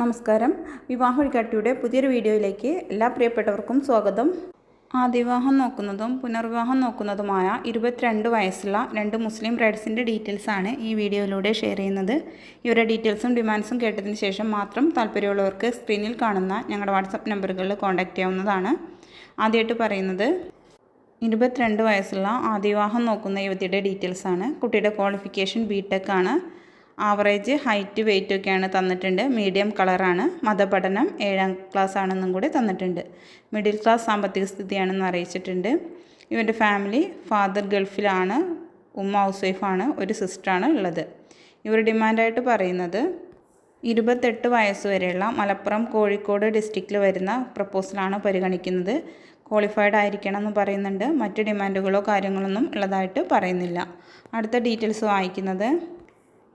നമസ്കാരം. വിവാഹ വഴികാട്ടിയുടെ പുതിയൊരു വീഡിയോയിലേക്ക് എല്ലാ പ്രിയപ്പെട്ടവർക്കും സ്വാഗതം. ആദ്യവിവാഹം നോക്കുന്നതും പുനർവിവാഹം നോക്കുന്നതുമായ ഇരുപത്തിരണ്ട് വയസ്സുള്ള രണ്ട് മുസ്ലിം ബ്രൈഡ്സിന്റെ ഡീറ്റെയിൽസാണ് ഈ വീഡിയോയിലൂടെ ഷെയർ ചെയ്യുന്നത്. ഇവരുടെ ഡീറ്റെയിൽസും ഡിമാൻഡ്സും കേട്ടതിന് ശേഷം മാത്രം താല്പര്യമുള്ളവർക്ക് സ്ക്രീനിൽ കാണുന്ന ഞങ്ങളുടെ വാട്സപ്പ് നമ്പറുകളിൽ കോൺടാക്റ്റ് ചെയ്യാവുന്നതാണ്. ആദ്യമായിട്ട് പറയുന്നത് ഇരുപത്തിരണ്ട് വയസ്സുള്ള ആദ്യവിവാഹം നോക്കുന്ന യുവതിയുടെ ഡീറ്റെയിൽസാണ് കുട്ടിയുടെ ക്വാളിഫിക്കേഷൻ ബി ആണ്. ആവറേജ് ഹൈറ്റ് വെയിറ്റ് ഒക്കെയാണ് തന്നിട്ടുണ്ട്. മീഡിയം കളറാണ്. മതപഠനം ഏഴാം ക്ലാസ് ആണെന്നും കൂടി തന്നിട്ടുണ്ട്. മിഡിൽ ക്ലാസ് സാമ്പത്തിക സ്ഥിതിയാണെന്ന് അറിയിച്ചിട്ടുണ്ട്. ഇവന്റെ ഫാമിലി ഫാദർ ഗൾഫിലാണ്. ഉമ്മ ഹൗസ് വൈഫാണ്. ഒരു സിസ്റ്ററാണ് ഉള്ളത്. ഇവർ ഡിമാൻഡായിട്ട് പറയുന്നത് ഇരുപത്തെട്ട് വരെയുള്ള മലപ്പുറം കോഴിക്കോട് ഡിസ്ട്രിക്റ്റിൽ വരുന്ന പ്രപ്പോസലാണ് പരിഗണിക്കുന്നത്. ക്വാളിഫൈഡ് ആയിരിക്കണം എന്ന് പറയുന്നുണ്ട്. മറ്റ് ഡിമാൻഡുകളോ കാര്യങ്ങളൊന്നും ഉള്ളതായിട്ട് പറയുന്നില്ല. അടുത്ത ഡീറ്റെയിൽസ് വായിക്കുന്നത്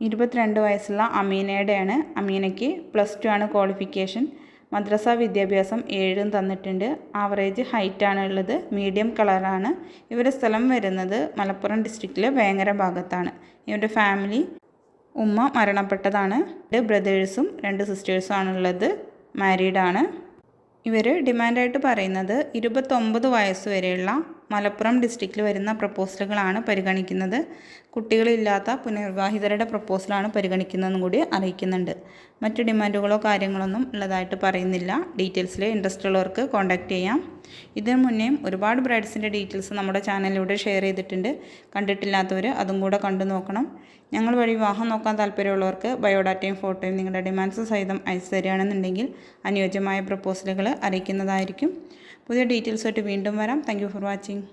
ഇരുപത്തിരണ്ട് വയസ്സുള്ള അമീനയുടെയാണ്. അമീനയ്ക്ക് പ്ലസ് ടു ആണ് ക്വാളിഫിക്കേഷൻ. മദ്രസ വിദ്യാഭ്യാസം ഏഴും തന്നിട്ടുണ്ട്. ആവറേജ് ഹൈറ്റാണ് ഉള്ളത്. മീഡിയം കളറാണ് ഇവരുടെ സ്ഥലം വരുന്നത് മലപ്പുറം ഡിസ്ട്രിക്റ്റിലെ വേങ്ങര ഭാഗത്താണ്. ഇവരുടെ ഫാമിലി ഉമ്മ മരണപ്പെട്ടതാണ്. രണ്ട് ബ്രദേഴ്സും രണ്ട് സിസ്റ്റേഴ്സും ആണുള്ളത് മാരീഡാണ് ഇവർ ഡിമാൻഡായിട്ട് പറയുന്നത് ഇരുപത്തൊമ്പത് വയസ്സ് വരെയുള്ള മലപ്പുറം ഡിസ്ട്രിക്റ്റിൽ വരുന്ന പ്രപ്പോസലുകളാണ് പരിഗണിക്കുന്നത്. കുട്ടികളില്ലാത്ത പുനർവിവാഹിതരുടെ പ്രപ്പോസലാണ് പരിഗണിക്കുന്നതെന്നും കൂടി അറിയിക്കുന്നുണ്ട്. മറ്റ് ഡിമാൻഡുകളോ കാര്യങ്ങളൊന്നും ഉള്ളതായിട്ട് പറയുന്നില്ല. ഡീറ്റെയിൽസിൽ ഇൻട്രസ്റ്റ് ഉള്ളവർക്ക് കോൺടാക്റ്റ് ചെയ്യാം. ഇതിനു മുന്നേയും ഒരുപാട് ബ്രൈഡ്സിന്റെ ഡീറ്റെയിൽസ് നമ്മുടെ ചാനലിലൂടെ ഷെയർ ചെയ്തിട്ടുണ്ട്. കണ്ടിട്ടില്ലാത്തവർ അതും കൂടെ കണ്ടു നോക്കണം. ഞങ്ങൾ വഴി വിവാഹം നോക്കാൻ താല്പര്യമുള്ളവർക്ക് ബയോഡാറ്റയും ഫോട്ടോയും നിങ്ങളുടെ ഡിമാൻഡ്സ് സഹിതം അയച്ചു തരികയാണെന്നുണ്ടെങ്കിൽ അനുയോജ്യമായ പ്രപ്പോസലുകൾ അറിയിക്കുന്നതായിരിക്കും. പുതിയ ഡീറ്റെയിൽസായിട്ട് വീണ്ടും വരാം. Thank for watching